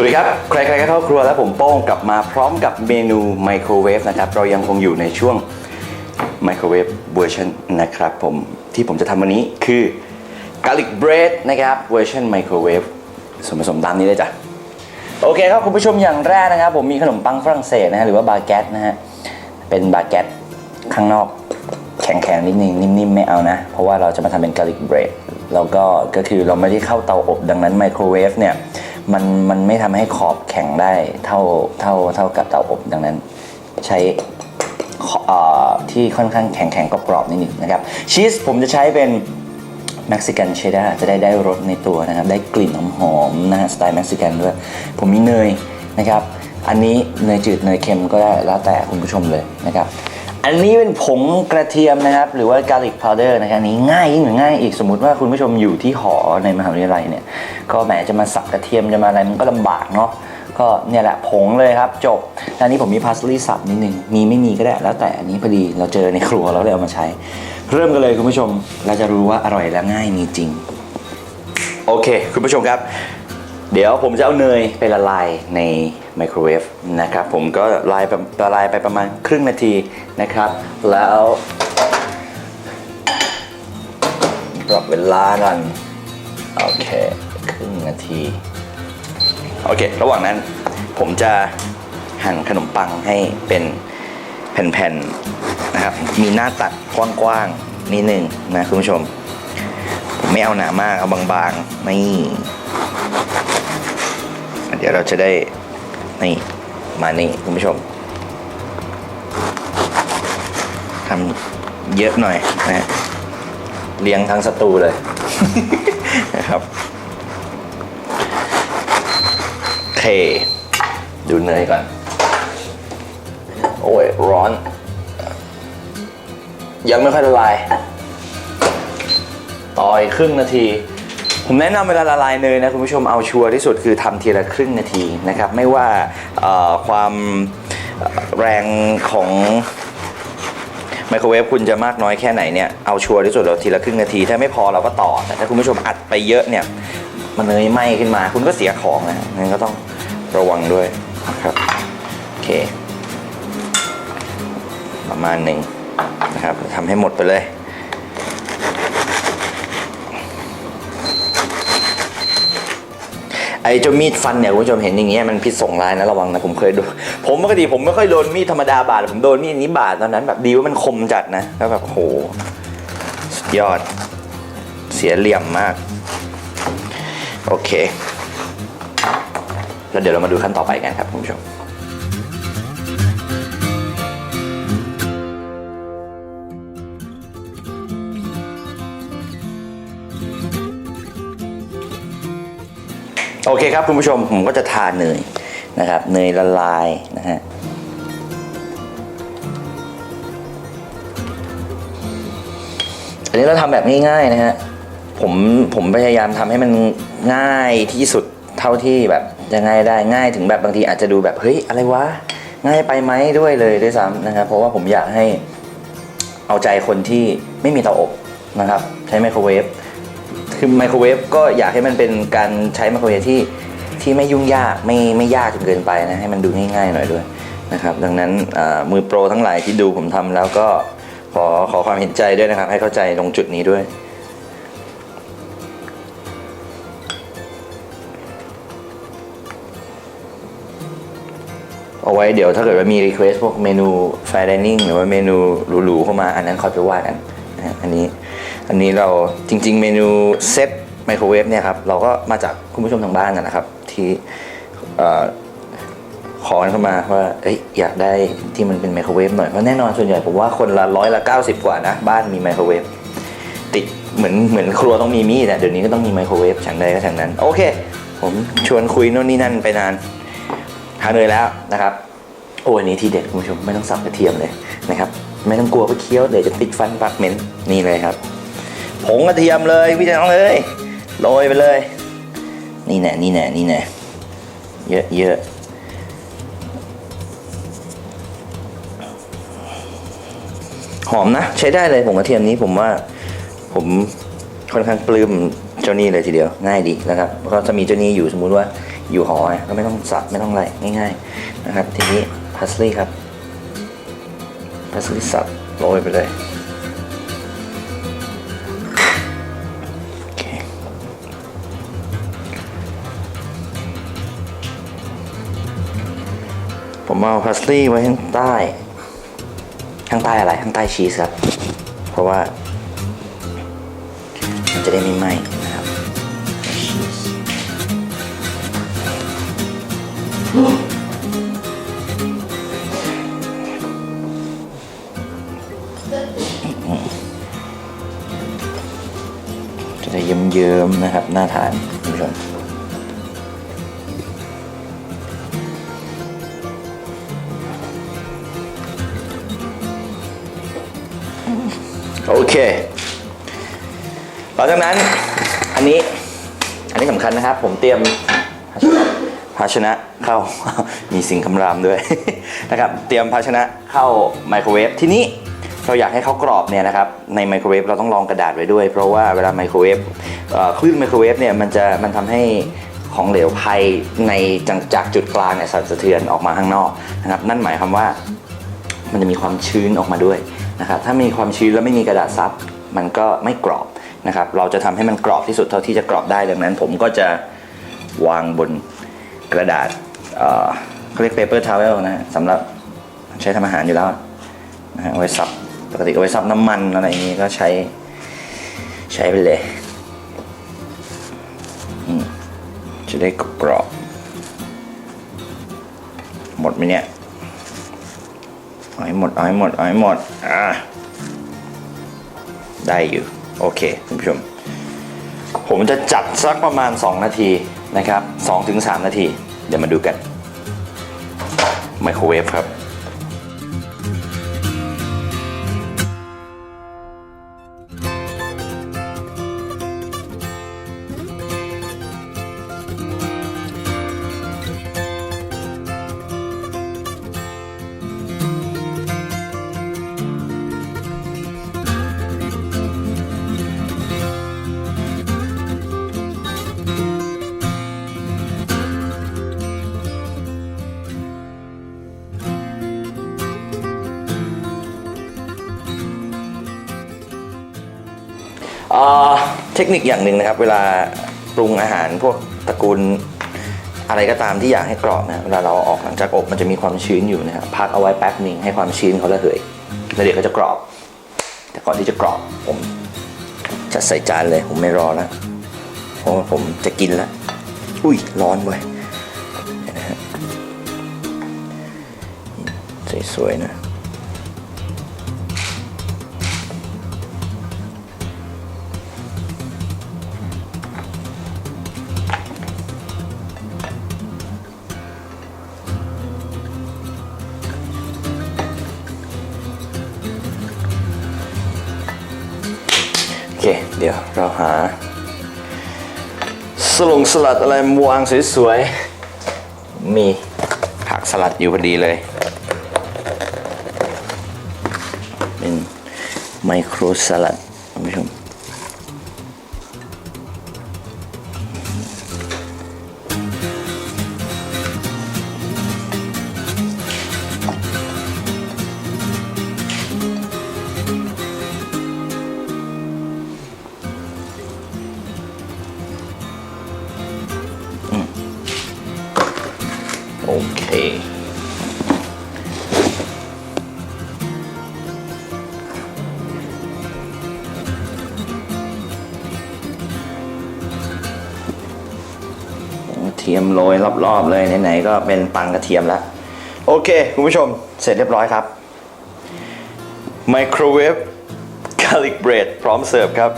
สวัสดีครับ ใครๆก็เข้าครัวแล้วผมโป้งกลับมาพร้อมกับเมนูไมโครเวฟนะครับ เรายังคงอยู่ในช่วงไมโครเวฟเวอร์ชันนะครับผมที่ผมจะทำวันนี้คือกาลิกเบรดนะครับเวอร์ชันไมโครเวฟส่วนผสมตามนี้เลยจ้ะ โอเคครับคุณผู้ชมอย่างแรกนะครับ ผมมีขนมปังฝรั่งเศสนะฮะหรือว่าบาเกตนะฮะ เป็นบาเกตข้างนอกแข็งๆนิดนึงนิ่มๆไม่เอานะ เพราะว่าเราจะมาทำเป็นกาลิกเบรดแล้วก็ก็คือเราไม่ได้เข้าเตาอบดังนั้นไมโครเวฟเนี่ย มันมันไม่ทำให้ขอบแข็งได้เท่าเท่าเท่ากับเตาอบดังนั้น ใช้ที่ค่อนข้างแข็งๆกรอบนิดนึงนะครับชีสผมจะใช้เป็นเม็กซิกันเชดดาร์จะได้ได้รสในตัวนะครับ ได้กลิ่นหอมๆนะฮะสไตล์เม็กซิกันด้วย ผมมีเนยนะครับ อันนี้เนยจืดเนยเค็มก็ได้แล้วแต่คุณผู้ชมเลยนะครับ อันนี้เป็นผงกระเทียมนะครับ หรือว่า garlic powder นะครับอันนี้ง่ายยิ่งกว่าง่ายอีกสมมติว่าคุณผู้ชมอยู่ที่หอในมหาวิทยาลัยเนี่ย ก็แหมจะมาสับกระเทียมจะมาอะไรมันก็ลำบากเนาะก็เนี่ยแหละผงเลยครับ จบอันนี้ผมมีพาสลีย์สับนิดนึงมีไม่มีก็ได้แล้วแต่อันนี้พอดีเราเจอในครัวเราเลยเอามาใช้ เริ่มกันเลยคุณผู้ชมเราจะรู้ว่าอร่อยและง่ายมีจริง โอเค คุณผู้ชมครับ เดี๋ยวผมจะเอาเนยไปละลายในไมโครเวฟนะครับผมก็ลายไปละลายไปประมาณครึ่งนาทีนะครับ แล้วปรับเวลากันโอเคครึ่งนาทีโอเค ระหว่างนั้นผมจะหั่นขนมปังให้เป็นแผ่นๆนะครับ มีหน้าตัดกว้างๆนิดนึงนะคุณผู้ชม ผมไม่เอาหนามากเอาบางๆนี่ เดี๋ยวเราจะได้นี่มานี่คุณผู้ชมทำเยอะหน่อยนะเลี้ยงทั้งสตูเลยนะครับเทดูเนยก่อน โอ้ย ร้อน ยังไม่ค่อยละลาย ต่ออีกครึ่งนาที ผมแนะนำเวลาละลายเนยนะคุณผู้ชมเอาชัวร์ที่สุดคือทำทีละครึ่งนาทีนะครับไม่ว่าความแรงของไมโครเวฟคุณจะมากน้อยแค่ไหนเนี่ยเอาชัวร์ที่สุดเราทีละครึ่งนาที ถ้าไม่พอเราก็ต่อแต่ถ้าคุณผู้ชมอัดไปเยอะเนี่ยมันเนยไหม้ขึ้นมา คุณก็เสียของนะงั้นก็ต้องระวังด้วยนะครับโอเค ประมาณหนึ่งนะครับทำให้หมดไปเลย อ้เจ้ามีดฟันเนี่ยคุณผู้ชมเห็นอย่างเงี้ยมันพิษส่งร้ายนะระวังนะผมเคยโดนผมปกติผมไม่ค่อยโดนมีดธรรมดาบาดผมโดนมีดนี้บาดตอนนั้นแบบดีว่ามันคมจัดนะแล้วแบบโหสุดยอด เสียเหลี่ยมมาก โอเค แล้วเดี๋ยวเรามาดูขั้นต่อไปกันครับคุณผู้ชม โอเคครับคุณผู้ชมผมก็จะทาเนยนะครับเนยละลายนะฮะอันนี้เราทำแบบง่ายๆนะฮะผมผมพยายามทำให้มันง่ายที่สุดเท่าที่แบบจะง่ายได้ง่ายถึงแบบบางทีอาจจะดูแบบเฮ้ยอะไรวะง่ายไปไหมด้วยเลยด้วยซ้ำนะครับเพราะว่าผมอยากให้เอาใจคนที่ไม่มีเตาอบนะครับ ใช้ไมโครเวฟ คือไมโครเวฟก็อยากให้มันเป็นการใช้ไมโครเวฟที่ที่ไม่ยุ่งยากไม่ไม่ยากจนเกินไปนะให้มันดูง่ายๆหน่อยด้วยนะครับดังนั้นมือโปรทั้งหลายที่ดูผมทำแล้วก็ขอขอความเห็นใจด้วยนะครับ ให้เข้าใจตรงจุดนี้ด้วย เอาไว้เดี๋ยวถ้าเกิดว่ามีรีเควสพวกเมนูไฟดิเนิ่งหรือว่าเมนูหรูๆเข้ามาอันนั้นค่อยไปว่ากันนะอันนี้ อันนี้เราจริง ๆ เมนูเซตไมโครเวฟเนี่ยครับเราก็มาจากคุณผู้ชมทางบ้านนะครับ ที่ขอเข้ามาว่าเอ้ยอยากได้ที่มันเป็นไมโครเวฟหน่อยเพราะแน่นอนส่วนใหญ่ผมว่าคนละร้อยละ 90 กว่านะ บ้านมีไมโครเวฟติดเหมือนเหมือนครัวต้องมีมีดอะเดี๋ยวนี้ก็ต้องมีไมโครเวฟฉันใดก็ฉันนั้น โอเค ผมชวนคุยโน่นนี่นั่นไปนานหาเนยแล้วนะครับโอ้อันนี้ทีเด็ดคุณผู้ชมไม่ต้องสับกระเทียมเลยนะครับ ไม่ต้องกลัวว่าเคี้ยวเดี๋ยวจะติดฟันปากเหม็นนี่เลยครับ ผงกระเทียมเลยพี่น้องเลยโรยไปเลย นี่แน่นี่แน่นี่แน่เยอะเยอะหอมนะ ใช้ได้เลยผงกระเทียมนี้ผมว่าผมค่อนข้างปลื้มเจ้านี่เลยทีเดียวง่ายดีนะครับก็จะมีเจ้านี่อยู่สมมุติว่าอยู่หอก็ไม่ต้องสับไม่ต้องอะไรง่าย ๆ นะครับ ทีนี้พาสลีย์ครับพาสลีย์สับโรยไปเลย ผมเอาพาสลีย์ไว้ข้างใต้ ข้างใต้อะไร ข้างใต้ชีสครับ เพราะว่า มันจะได้ไม่ไหม้นะครับจะได้เยิ้มๆนะครับ น่าทานคุณผู้ชม เค หลังจากนั้นอันนี้อันนี้สำคัญนะครับ ผมเตรียมภาชนะเข้ามีสิ่งคำรามด้วยนะครับเตรียมภาชนะเข้าไมโครเวฟทีนี้เราอยากให้เขากรอบเนี่ยนะครับในไมโครเวฟเราต้องรองกระดาษไว้ด้วย เพราะว่าเวลาไมโครเวฟคลื่นไมโครเวฟเนี่ยมันจะมันทำให้ของเหลวภายในจากจากจุดกลางเนี่ยสั่นสะเทือนออกมาข้างนอกนะครับนั่นหมายความว่ามันจะมีความชื้นออกมาด้วย นะครับถ้ามีความชื้นแล้วไม่มีกระดาษซับมันก็ไม่กรอบนะครับเราจะทำให้มันกรอบที่สุดเท่าที่จะกรอบได้ดังนั้น ผมก็จะวางบนกระดาษเขาเรียก paper towel นะฮะสำหรับใช้ทำอาหารอยู่แล้วนะฮะไว้ซับปกติเอาไว้ซับน้ำมันอะไรอย่างนี้ก็ใช้ใช้ไปเลยจะได้กรอบหมดไหมเนี่ย เอาให้หมดเอาให้หมดเอาให้หมดอ่าได้อยู่ โอเคคุณผู้ชม ผมจะจัดสักประมาณ 2 นาทีนะครับ2-3 นาที เดี๋ยวมาดูกันไมโครเวฟครับ เทคนิคอย่างหนึ่งนะครับ เวลาปรุงอาหารพวกตระกูลอะไรก็ตามที่อยากให้กรอบนะเวลาเราออกหลังจากอบมันจะมีความชื้นอยู่นะครับพักเอาไว้แป๊บหนึ่งให้ความชื้นเขาระเหยแล้วเดี๋ยวเขาจะกรอบ แต่ก่อนที่จะกรอบผมจะใส่จานเลยผมไม่รอแล้วเพราะว่าผมจะกินแล้วอุ้ยร้อนเว้ยนะฮะสวยๆนะ เดี๋ยวเราหา สลงสลัดอะไรมวางสวยๆ มีผักสลัดอยู่พอดีเลย เป็นไมโครสลัด เคกระเทียมโรยรอบๆเลยไหนๆก็เป็นปังกระเทียมแล้ว โอเค คุณผู้ชมเสร็จเรียบร้อยครับไมโครเวฟ garlic bread พร้อมเสิร์ฟครับ